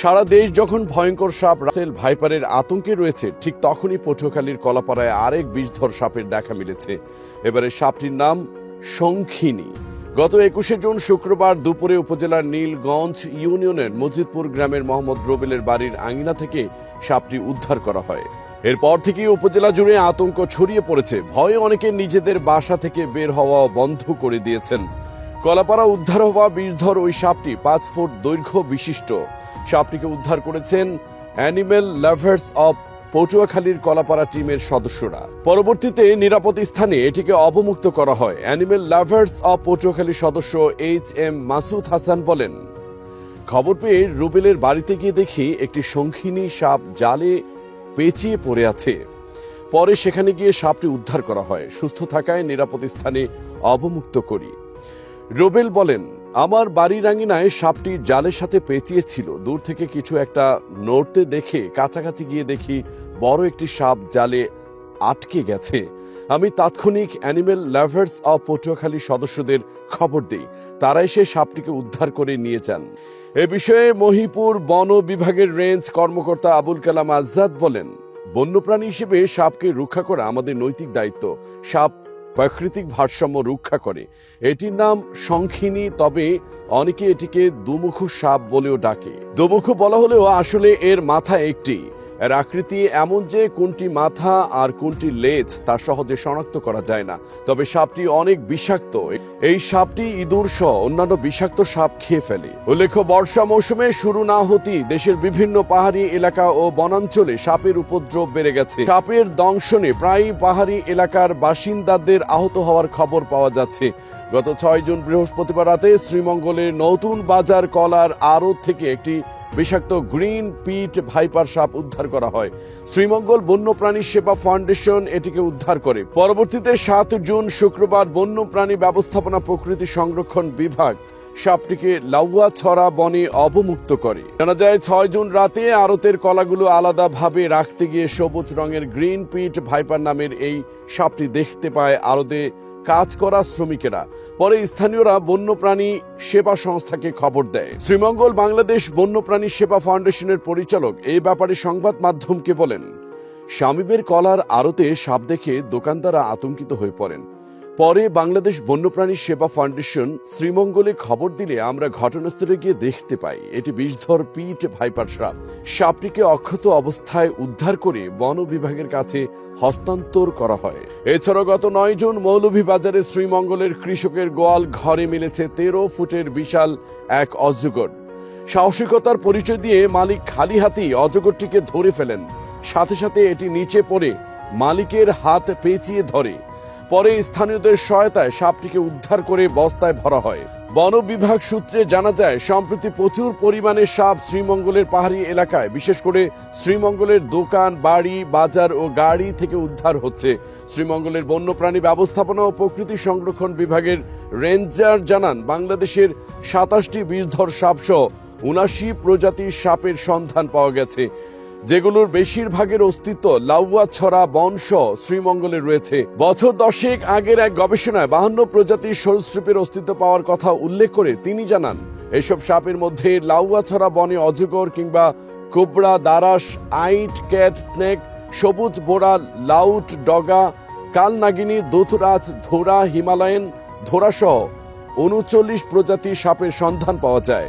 সারা দেশ যখন ভয়ঙ্কর সাপ রাসেল ভাইপারের আতঙ্কে রয়েছে, ঠিক তখনই পটুয়াখালীর কলাপাড়ায় আরেক বিষধর সাপের দেখা মিলেছে। এবারে সাপটির নাম শঙ্খিনী। গত একুশে জুন শুক্রবার দুপুরে উপজেলার নীলগঞ্জ ইউনিয়নের মজিদপুর গ্রামের মোহাম্মদ রবিলের বাড়ির আঙিনা থেকে সাপটি উদ্ধার করা হয়। এরপর থেকেই উপজেলা জুড়ে আতঙ্ক ছড়িয়ে পড়েছে। ভয়ে অনেকে নিজেদের বাসা থেকে বের হওয়া বন্ধ করে দিয়েছেন। কলাপাড়া উদ্ধার হওয়া বিষধর ওই সাপটি পাঁচ ফুট দৈর্ঘ্য বিশিষ্ট। সাপটিকে উদ্ধার করেছেন অ্যানিমেল লাভার্স অব পটুয়াখালীর কলাপাড়া টিমের সদস্যরা। পরবর্তীতে নিরাপদ স্থানে এটিকে অবমুক্ত করা হয়। অ্যানিমেল লাভার্স অব পটুয়াখালীর সদস্য এইচ এম মাসুদ হাসান বলেন, খবর পেয়ে রুবেলের বাড়িতে গিয়ে দেখি একটি শঙ্খিনী সাপ জালে পেঁচিয়ে পড়ে আছে। পরে সেখানে গিয়ে সাপটি উদ্ধার করা হয়। সুস্থ থাকায় নিরাপদ স্থানে অবমুক্ত করি। রোবেল বলেন আমার বাড়ির আঙিনায় সাপটি জালের সাথে পেঁচিয়েছিল। দূর থেকে কিছু একটা নড়তে দেখে কাছাকাছি গিয়ে দেখি বড় একটি সাপ জালে আটকে গেছে। আমি তাৎক্ষণিক অ্যানিমেল লাভার্স অব পটুয়াখালী সদস্যদের খবর দিই। তারা এসে সাপটিকে উদ্ধার করে নিয়ে যান। এ বিষয়ে মহিপুর বন বিভাগের রেঞ্জ কর্মকর্তা আবুল কালাম আজাদ বলেন, বন্যপ্রাণী হিসেবে সাপকে রক্ষা করা আমাদের নৈতিক দায়িত্ব। সাপ প্রাকৃতিক ভারসাম্য রক্ষা করে। এটির নাম শঙ্খিনী, তবে অনেকে এটিকে দুমুখু সাপ বলেও ডাকে। দুমুখু বলা হলেও আসলে এর মাথা একটি। এর আকৃতি এমন যে কোনটি মাথা আর কোনটি লেজ তা সহজে শনাক্ত করা যায় না। তবে সাপটি অনেক বিষাক্ত। এই সাপটি ইঁদুর সহ অন্যান্য বিষাক্ত সাপ খেয়ে ফেলে। উল্লেখ্য, বর্ষা মৌসুমে শুরু না হতেই দেশের বিভিন্ন পাহাড়ি এলাকা ও বনাঞ্চলে সাপের উপদ্রব বেড়ে গেছে। সাপের দংশনে প্রায় পাহাড়ি এলাকার বাসিন্দাদের আহত হওয়ার খবর পাওয়া যাচ্ছে। গত ছয় জুন বৃহস্পতিবার রাতে শ্রীমঙ্গলের নতুন বাজার কলার আড়ত থেকে একটি বিষাক্ত গ্রিন পিট ভাইপার সাপ উদ্ধার করা হয়। শ্রীমঙ্গল বন্যপ্রাণী সেবা ফাউন্ডেশন এটিকে উদ্ধার করে। পরবর্তীতে সাত জুন শুক্রবার বন্যপ্রাণী ব্যবস্থাপনা প্রকৃতি সংরক্ষণ বিভাগ সাপটিকে লাউয়া ছড়া বনে অবমুক্ত করে। জানা যায়, ছয় জুন রাতে আড়তের কলাগুলো আলাদাভাবে রাখতে গিয়ে সবুজ রঙের গ্রিন পিট ভাইপার নামের এই সাপটি দেখতে পায় আড়তে কাজ করা শ্রমিকেরা। পরে স্থানীয়রা বন্যপ্রাণী সেবা সংস্থাকে খবর দেয়। শ্রীমঙ্গল বাংলাদেশ বন্যপ্রাণী সেবা ফাউন্ডেশনের পরিচালক এই ব্যাপারে সংবাদ মাধ্যমকে বলেন, স্বামীবের কলার আড়তে সাপ দেখে দোকানদাররা আতঙ্কিত হয়ে পড়েন। পরে বাংলাদেশ বন্যপ্রাণী সেবা ফাউন্ডেশন শ্রীমঙ্গলে খবর দিলে আমরা ঘটনাস্থলে গিয়ে দেখতে পাই, এটি বিষধর পিট ভাইপার সাপ। সাপটিকে অক্ষত অবস্থায় উদ্ধার করে বন বিভাগের কাছে হস্তান্তর করা হয়। এছাড়া গত নয় জুন মৌলভীবাজারে শ্রীমঙ্গলের কৃষকের গোয়াল ঘরে মিলেছে তেরো ফুটের বিশাল এক অজগর। সাহসিকতার পরিচয় দিয়ে মালিক খালি হাতেই অজগরটিকে ধরে ফেলেন। সাথে সাথে এটি নিচে পড়ে মালিকের হাত পেঁচিয়ে ধরে। পরে স্থানীয়দের সহায়তায় সাপটিকে উদ্ধার করে বস্তায় ভরা হয়। বন বিভাগ সূত্রে জানা যায়, সম্প্রতি প্রচুর পরিমাণে সাপ শ্রীমঙ্গলের পাহাড়ি এলাকায়, বিশেষ করে শ্রীমঙ্গলের দোকান, বাড়ি, বাজার ও গাড়ি থেকে উদ্ধার হচ্ছে। শ্রীমঙ্গলের বন্যপ্রাণী ব্যবস্থাপনা ও প্রকৃতি সংরক্ষণ বিভাগের রেঞ্জার জানান, বাংলাদেশের সাতাশটি বিষধর সাপসহ উনাশি প্রজাতির সাপের সন্ধান পাওয়া গেছে। যেগুলোর বেশিরভাগের অস্তিত্ব লাউয়া ছড়া বংশ শ্রীমঙ্গলে রয়েছে। বছর দশেক আগের এক গবেষণায় বাহান্ন প্রজাতির সরীসৃপের অস্তিত্ব পাওয়ার কথা উল্লেখ করে তিনি জানান, এসব সাপের মধ্যে লাউয়া ছড়া বনে অজগর কিংবা কোবরা, দারাস, আইট, ক্যাট, স্নেক, সবুজ বোড়া, লাউট, ডগা, কালনাগিনী, দোথরাজ, ধোরা, হিমালয়ান ধোরাসহ উনচল্লিশ প্রজাতির সাপের সন্ধান পাওয়া যায়।